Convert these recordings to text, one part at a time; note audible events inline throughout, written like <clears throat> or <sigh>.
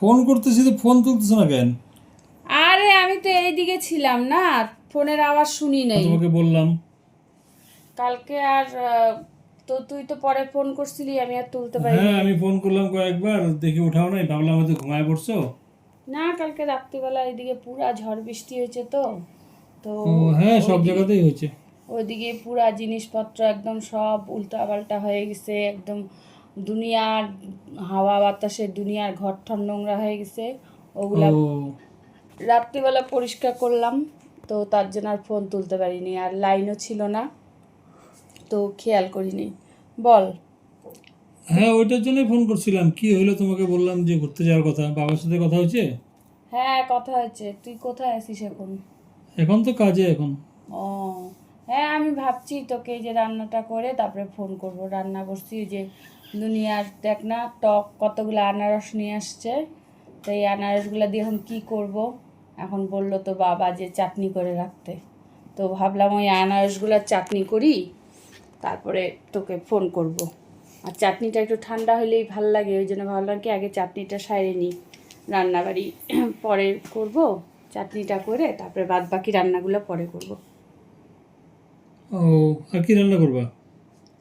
Phone করতেছি তো phone তুলতেছ না কেন? আরে আমি তো এইদিকে ছিলাম না ফোনের আওয়াজ শুনি নাই। তোমাকে বললাম। কালকে আর তো তুই তো পরে ফোন করছিলি আমি আর তুলতে পারি হ্যাঁ আমি ফোন করলাম কয়েকবার দেখি উঠাও নাই ভাবলাম হয়তো ঘুমায় পড়ছো। না কালকে রাত্রিবেলা এদিকে পুরা ঝড় বৃষ্টি হয়েছে তো। তো হ্যাঁ সব জায়গাতেই হয়েছে। ওইদিকে পুরা জিনিসপত্র একদম সব উল্টাপাল্টা হয়ে গেছে একদম দুনিয়ার হাওয়া বাতাসে দুনিয়ার ঘর ঠর নোংরা হয়ে গেছে ওগুলা রাত্রিবেলা পরিষ্কার করলাম তো তার জন্য আর ফোন তুলতে পারিনি আর লাইনও ছিল না তো খেয়াল করিনি। বল। হ্যাঁ ওইটার জন্যই ফোন করছিলাম। কি হলো তোমাকে বললাম যে ঘুরতে যাওয়ার কথা? বাবার সাথে কথা হয়েছে? হ্যাঁ কথা হয়েছে। তুই কোথায় আছিস এখন? এখন তো কাজে এখন। ও হ্যাঁ আমি ভাবছি তোকে যে রান্নাটা করে তারপরে ফোন করব। রান্না করছি যে দুনিয়ার দেখ না, টক কতগুলো আনারস নিয়ে আসছে। তো এই আনারসগুলো দিয়ে এখন কী করব? এখন বলল তো বাবা যে চাটনি করে রাখতে। তো ভাবলাম ওই আনারসগুলোর চাটনি করি, তারপরে তোকে ফোন করব। আর চাটনিটা একটু ঠান্ডা হলেই ভালো লাগে, ওই জন্য ভাবলাম কি আগে চাটনিটা সাইরে নিই। রান্নাবাড়ি <clears throat> পরে করব, চাটনিটা করে তারপরে বাদ বাকি রান্নাগুলো পরে করব। ও, আর কি রান্না করবা?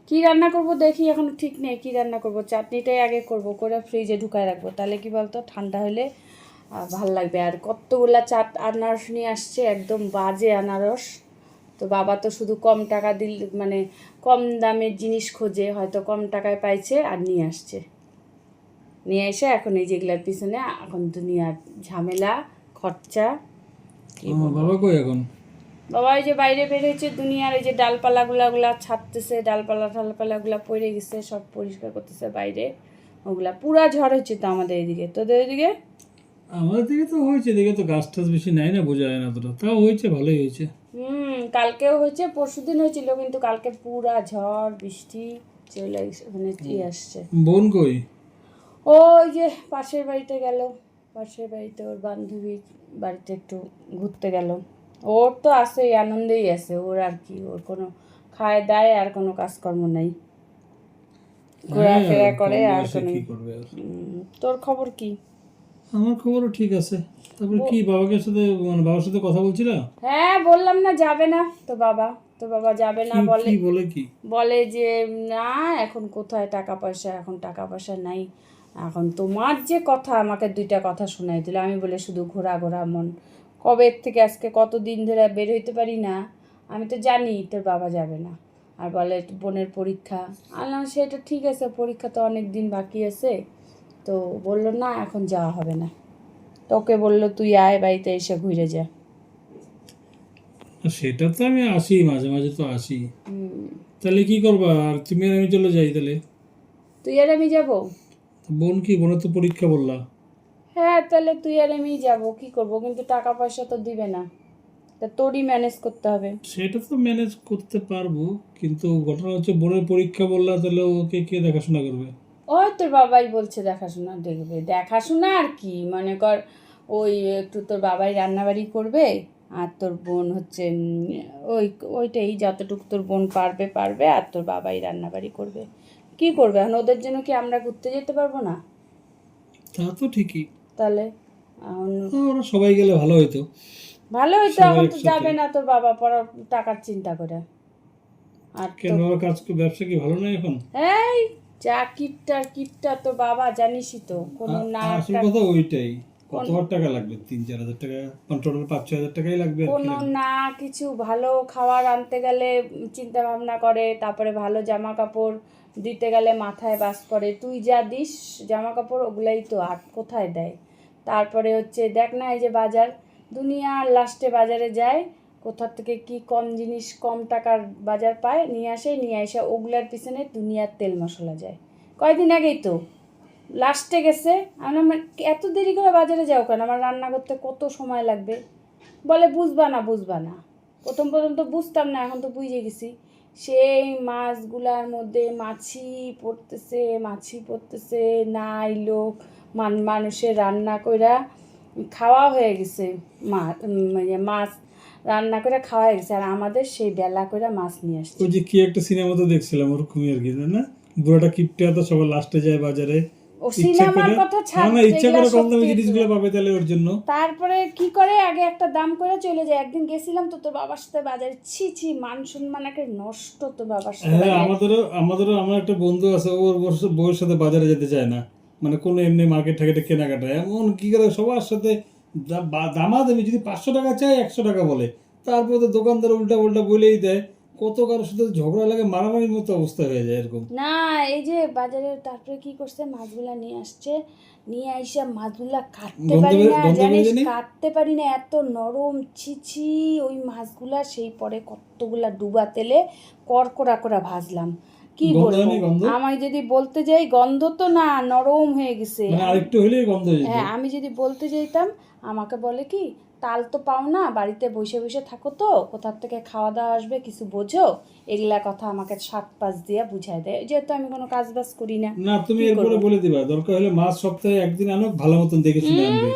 কি রান্না করব দেখি এখন ঠিক নেই কি রান্না করব? চাটনিটাই আগে করব করে ফ্রিজে ঢুকায় রাখব। তাহলে কি বলতো ঠান্ডা হলে ভালো লাগবে। আর কতগুলা চাট আনারস নিয়ে আসছে একদম বাজে আনারস। তো বাবা তো শুধু কম টাকা দিল মানে কম দামের জিনিস খোঁজে হয়তো কম টাকায় পাইছে আর নিয়ে আসছে। নিয়ে এসে এখন এই যেগুলার পিছনে এখন দুনিয়ার ঝামেলা খরচা বাবা কই এখন? বাবা এই যে বাইরে বের হয়েছে দুনিয়ার এই যে ডালপালাগুলা গুলা ছাড়তেছে ডালপালা টালপালাগুলা পড়ে গেছে সব পরিষ্কার করতেছে বাইরে। ওগুলা পুরা ঝড় হচ্ছে তো আমাদের এদিকে। তোদের এদিকে? আমাদের দিকে তো হয়েছে দিকে তো গাছ টাছ বেশি নাই না বোঝা যায় না তোরা তাও হয়েছে ভালোই হয়েছে। হুম কালকেও হয়েছে পরশু দিন হয়েছিল কিন্তু কালকে পুরা ঝড় বৃষ্টি চলে মানে ইয়ে আসছে। বোন কই? ওই যে পাশের বাড়িতে গেল পাশের বাড়িতে ওর বান্ধবীর বাড়িতে একটু ঘুরতে গেল। ওর তো আছে আনন্দেই আছে। ওর আর কি ওর কোনো খায় দায় আর কোনো কাজকর্ম নাই। ঘোরাফেরা হ্যাঁ, করে আর কোনো তোর খবর কি? আমার খবরও ঠিক আছে। তারপর কি বাবাকে সাথে মানে বাবার সাথে কথা বলছিলা? হ্যাঁ বললাম না যাবে না তো বাবা। তো বাবা যাবে না বলে কি বলে কি? বলে যে না এখন কোথায় টাকা পয়সা? এখন টাকা পয়সা নাই। এখন তোমার যে কথা আমাকে দুইটা কথা শোনাই দিল। আমি বলে শুধু ঘোরা ঘোরা মন কবে থেকে আজকে কত দিন ধরে বের হইতে পারি না? আমি তো জানি তোর বাবা যাবে না। আর বলে বোনের পরীক্ষা। আনলাম সেটা ঠিক আছে পরীক্ষা তো অনেক দিন বাকি আছে। তো বলল না এখন যাওয়া হবে না। তোকে বলল তুই আয় বাড়িতে এসে ঘুরে যা। সেটা তো আমি আসি মাঝে মাঝে তো আসি। তাহলে কি করবা? আর তুমি আর আমি চলে যাই তাহলে? তুই আর আমি যাব? বোন কি? বোনের তো পরীক্ষা বললা। হ্যাঁ তাহলে তুই আর আমি যাব। কি করব? কিন্তু টাকা পয়সা তো দিবে না। তা তোরই ম্যানেজ করতে হবে। সেটা তো ম্যানেজ করতে পারব কিন্তু ঘটনা হচ্ছে বোনের পরীক্ষা বললা তাহলে ওকে কে দেখাশোনা করবে? ওই তোর বাবাই বলছে দেখাশোনা দেখবে। দেখাশোনা আর কি? মনে কর ওই একটু তোর বাবাই রান্নাবাড়ি করবে আর তোর বোন হচ্ছে ওই ওইটাই যতটুকু তোর বোন পারবে পারবে আর তোর বাবাই রান্নাবাড়ি করবে। কি করবে? এখন ওদের জন্য কি আমরা ঘুরতে যেতে পারব না? তা তো ঠিকই। তাহলে ওরা সবাই গেলে ভালো হতো ভালো হইতো এখন তো যাবে না তোর বাবা পড়ার টাকার চিন্তা করে। আর কেন কাজ ব্যবসা কি ভালো নয় এখন? এই যা কিপটা কিপটা তো বাবা জানিসই তো কোনো না আসল কথা ওইটাই কত টাকা লাগবে? তিন চার হাজার টাকা টোটাল পাঁচ ছ হাজার টাকাই লাগবে কি কোনো না কিছু ভালো খাবার আনতে গেলে চিন্তা ভাবনা করে তারপরে ভালো জামা কাপড় দিতে গেলে মাথায় বাস করে তুই যা দিস জামা কাপড় ওগুলাই তো আর কোথায় দেয়? তারপরে হচ্ছে দেখ না এই যে বাজার দুনিয়ার লাস্টে বাজারে যায় কোথা থেকে কি কম জিনিস কম টাকার বাজার পায় নিয়ে আসে নিয়ে এসে ওগুলার পিছনে দুনিয়ার তেল মশলা যায়। কয়দিন আগেই তো লাস্টে গেছে আমি বললাম, এত দেরি করে বাজারে যাও কেন? আমার রান্না করতে কত সময় লাগবে? বলে বুঝবা না বুঝবা না। প্রথম প্রথম তো বুঝতাম না এখন তো বুঝে গেছি। সেই মাছগুলার মধ্যে মাছি পড়তেছে মাছি পড়তেছে, নাই লোক, মান, মানুষের রান্না কইরা খাওয়া হয়ে গেছে মানে মাছ রান্না করে খাওয়া হয়ে গেছে। আর আমাদের সেই বেলা করে মাছ নিয়ে আসছে। ওই যে কি একটা সিনেমা তো দেখছিলাম, ওরকমই আর কি না? বুড়াটা কিপটে তো সবার লাস্টে যায় বাজারে ও সিনেমার কথা ছাড় না ইচ্ছা করে কম দামি জিনিসগুলো পাবে তাহলে ওর জন্য। তারপরে কি করে? আগে একটা দাম করে চলে যায়। একদিন গেছিলাম তো তোর বাবার সাথে বাজারে। ছি ছি মান সম্মান একে নষ্ট তোর বাবার সাথে হ্যাঁ আমাদেরও আমাদেরও আমার একটা বন্ধু আছে ওর বউয়ের সাথে বাজারে যেতে চায় না। মানে কোনো এমনি মার্কেট ঠাকেটে কেনাকাটা। এমন কি করে সবার সাথে দা- বা- দামাদামি যদি পাঁচশো টাকা চাই একশো টাকা বলে। তারপরে তো দোকানদার উল্টা উল্টা বলেই দেয়। কত কারোর সাথে ঝগড়া লাগে মারামারির মতো অবস্থা হয়ে যায় এরকম। না এই যে বাজারে তারপরে কি করছে মাছগুলা নিয়ে আসছে। নিয়ে আইসা মাছগুলা কাটতে পারি না জানিস? কাটতে পারি না এত নরম ছিছি ওই মাছগুলা সেই পরে কতগুলা ডুবা তেলে করকড়া করে ভাজলাম। কি বলব? আমি যদি বলতে যাই গন্ধ তো না নরম হয়ে গেছে। মানে আরেকটু হলেই গন্ধ হয়ে হ্যাঁ আমি যদি বলতে যাইতাম আমাকে বলে কি তাল তো পাও না বাড়িতে বসে বসে থাকো তো কোথার থেকে খাওয়া দাওয়া আসবে কিছু বোঝো এগুলা কথা আমাকে সাত পাঁচ দিয়ে বুঝাই দেয়। যেহেতু আমি কোনো কাজ বাজ করি না না তুমি এরপরে বলে দিবা দরকার হলে মাছ সপ্তাহে একদিন আনো ভালো মতন দেখে শুনে আনবে।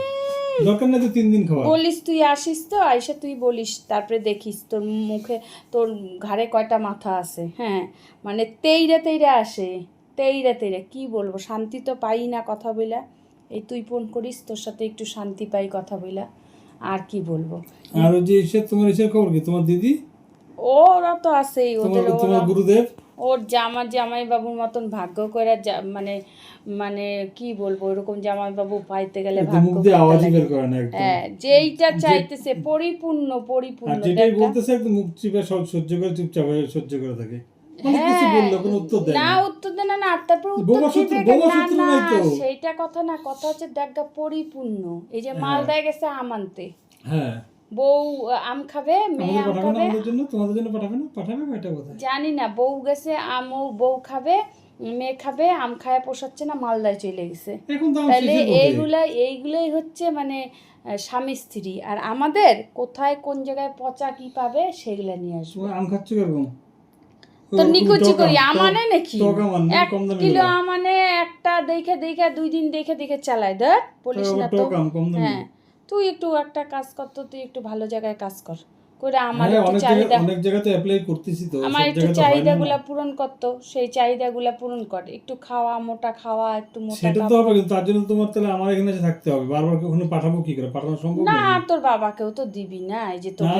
দরকার না তো তিন দিন খাওয়া বলিস তুই আসিস তো আইসা তুই বলিস তারপরে দেখিস তোর মুখে তোর ঘাড়ে কয়টা মাথা আছে হ্যাঁ? মানে তেইরে তেইরে আসে তেইরে তেইরে কি বলব? শান্তি তো পাই না কথা বইলা। এই তুই ফোন করিস তোর সাথে একটু শান্তি পাই কথা বইলা। আর কি বলব? আর ওই যে এসে তোমার এসে খবর কি? তোমার দিদি? ওরা তো আছেই ওদের তোমার গুরুদেব? ওর জামা জামাই বাবুর মতন ভাগ্য করে মানে মানে কি বলব ওরকম জামাই বাবু পাইতে গেলে ভাগ্য হ্যাঁ যেইটা চাইতেছে পরিপূর্ণ পরিপূর্ণ যেটাই বলতেছে একদম মুখ চিপে সব সহ্য করে চুপচাপ হয়ে সহ্য করে থাকে। হ্যাঁ, না উত্তর দেয় না না তারপর না। সেইটা কথা না কথা হচ্ছে দেখা পরিপূর্ণ। এই যে হ্যাঁ। মালদায় গেছে আম আনতে। হ্যাঁ। বউ আম খাবে মেয়ে আম খাবে। জন্য? তোমাদের জন্য পাঠাবে না? পাঠাবে এটা কথা জানি না বউ গেছে আম ও বউ খাবে মেয়ে খাবে আম খায় পোষাচ্ছে না মালদায় চলে গেছে। তাহলে এইগুলা এইগুলোই হচ্ছে মানে স্বামী স্ত্রী। আর আমাদের কোথায় কোন জায়গায় পচা কি পাবে সেগুলা নিয়ে আসব। আম খাচ্ছ কীরকম? তো ও, নিকুচি করি। আমানে নাকি? আন, এক কিলো আমানে একটা দেখে দেখে দুই দিন দেখে দেখে চালাই দেখ বলিস না তো। হ্যাঁ। তুই একটু একটা কাজ কর তো তুই একটু ভালো জায়গায় কাজ কর। করে আমার হ্যাঁ একটু চাহিদা অনেক জায়গাতে অ্যাপ্লাই করতেছি তো আমার একটু চাহিদাগুলা পূরণ করতো সেই চাহিদাগুলা পূরণ কর। একটু খাওয়া মোটা খাওয়া একটু মোটা সেটা তো হবে কিন্তু তার জন্য তোমার তাহলে আমার এখানে থাকতে হবে। বারবার কি ওখানে পাঠাবো কি করে? পাঠানো সম্ভব না? তোর বাবাকেও তো দিবি না এই যে তোকে।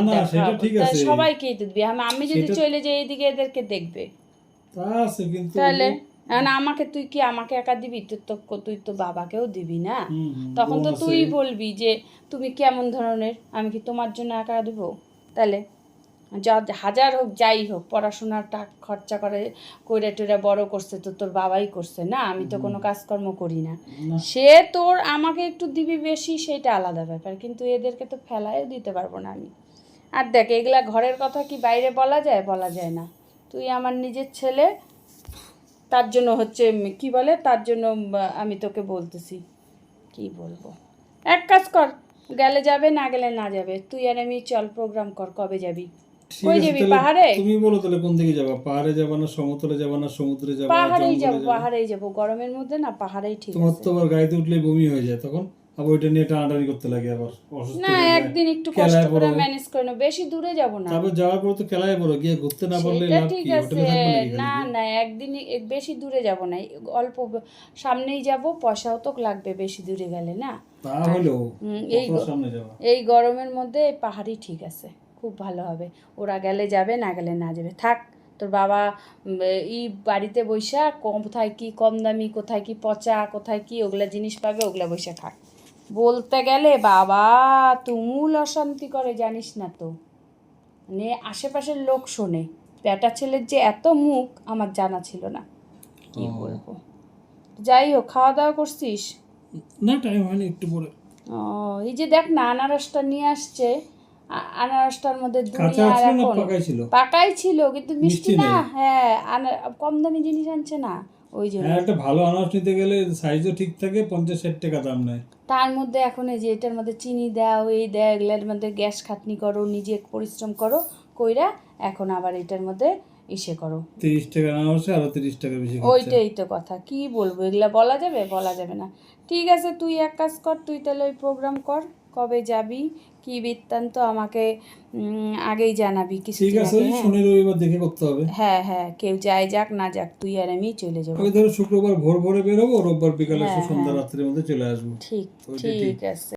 সবাইকেই তো দিবি। আমি আমি যদি চলে যাই এদিকে এদেরকে দেখবে। তা আছে কিন্তু তাহলে না আমাকে তুই কি আমাকে একা দিবি? তুই তো তুই তো বাবাকেও দিবি না। তখন তো তুই বলবি যে তুমি কেমন ধরনের? আমি কি তোমার জন্য একা দেবো? তাহলে যা হাজার হোক যাই হোক পড়াশোনার টাকা খরচা করে কইরা টইরা বড় করছে তো তোর বাবাই করছে না? আমি তো কোনো কাজকর্ম করি না। সে তোর আমাকে একটু দিবি বেশি সেটা আলাদা ব্যাপার। কিন্তু এদেরকে তো ফেলায়ও দিতে পারব না আমি। আর দেখ এগুলা ঘরের কথা কি বাইরে বলা যায়? বলা যায় না। তুই আমার নিজের ছেলে তার জন্য হচ্ছে কি বলে? তার জন্য আমি তোকে বলতেছি। কি বলব? এক কাজ কর গেলে যাবে না গেলে না যাবে। তুই আর আমি চল প্রোগ্রাম কর কবে যাবি? কই যাবি, পাহাড়ে? তুমি বলো তাহলে কোন দিকে যাবা? পাহাড়ে যাবা না সমতলে যাবা না সমুদ্রে যাবা পাহাড়েই যাব পাহাড়েই যাব। গরমের মধ্যে না পাহাড়েই ঠিক তোমার তো আবার গাড়িতে উঠলে বমি হয়ে যায় তখন। আবার ওইটা নিয়ে টানাটানি করতে লাগে আবার অসুস্থ না একদিন একটু কষ্ট করে ম্যানেজ করে নেব বেশি দূরে যাব না। তারপর যাওয়ার পর তো খেলায় পড়ো গিয়ে ঘুরতে না পারলে লাভ কি? আছে। হোটেলে থাকবে না না একদিন বেশি দূরে যাব না। অল্প সামনেই যাব পয়সাও তো লাগবে বেশি দূরে গেলে না? তা এই গরমের মধ্যে এই পাহাড়ই ঠিক আছে খুব ভালো হবে। ওরা গেলে যাবে না গেলে না যাবে। থাক তোর বাবা ই বাড়িতে বৈশা কোথায় কি কম দামি কোথায় কি পচা কোথায় কি ওগুলা জিনিস পাবে ওগুলা বৈশা খাক বলতে গেলে বাবা তুমুল অশান্তি করে জানিস না তো। মানে আশেপাশের লোক শোনে বেটা ছেলের যে এত মুখ আমার জানা ছিল না। কি বলব? যাই হোক খাওয়া দাওয়া করছিস? না টাইম হয়নি একটু পরে। ও এই যে দেখ না আনারসটা নিয়ে আসছে। আনারসটার মধ্যে কাঁচা আর এখন? পাকাই ছিল? কিন্তু মিষ্টি মিষ্টি না। হ্যাঁ কম দামি জিনিস আনছে না ওই জন্য। হ্যাঁ একটা ভালো আনারস নিতে গেলে সাইজও ঠিক থাকে পঞ্চাশ ষাট টাকা দাম নেয়। তার মধ্যে এখন এই যে এটার মধ্যে চিনি দাও এই দেয় এগুলোর মধ্যে গ্যাস খাটনি করো নিজে পরিশ্রম করো কইরা এখন আবার এটার মধ্যে ইসে করো। তিরিশ টাকা আনারসে আরও তিরিশ টাকা বেশি ওইটাই তো কথা কি বলব? এগুলা বলা যাবে? বলা যাবে না। ঠিক আছে তুই এক কাজ কর তুই তাহলে ওই প্রোগ্রাম কর কবে যাবি কি বৃত্তান্ত আমাকে আগেই জানাবি কিছু ঠিক আছে শনি রবিবার দেখে করতে হবে। হ্যাঁ হ্যাঁ কেউ যায় যাক না যাক তুই আর আমি চলে যাব। আমি ধরো শুক্রবার ভোর ভোরে বেরোবো রোববার বিকালে হ্যাঁ, সন্ধ্যা রাত্রির মধ্যে চলে আসব। ঠিক। ঠিক আছে।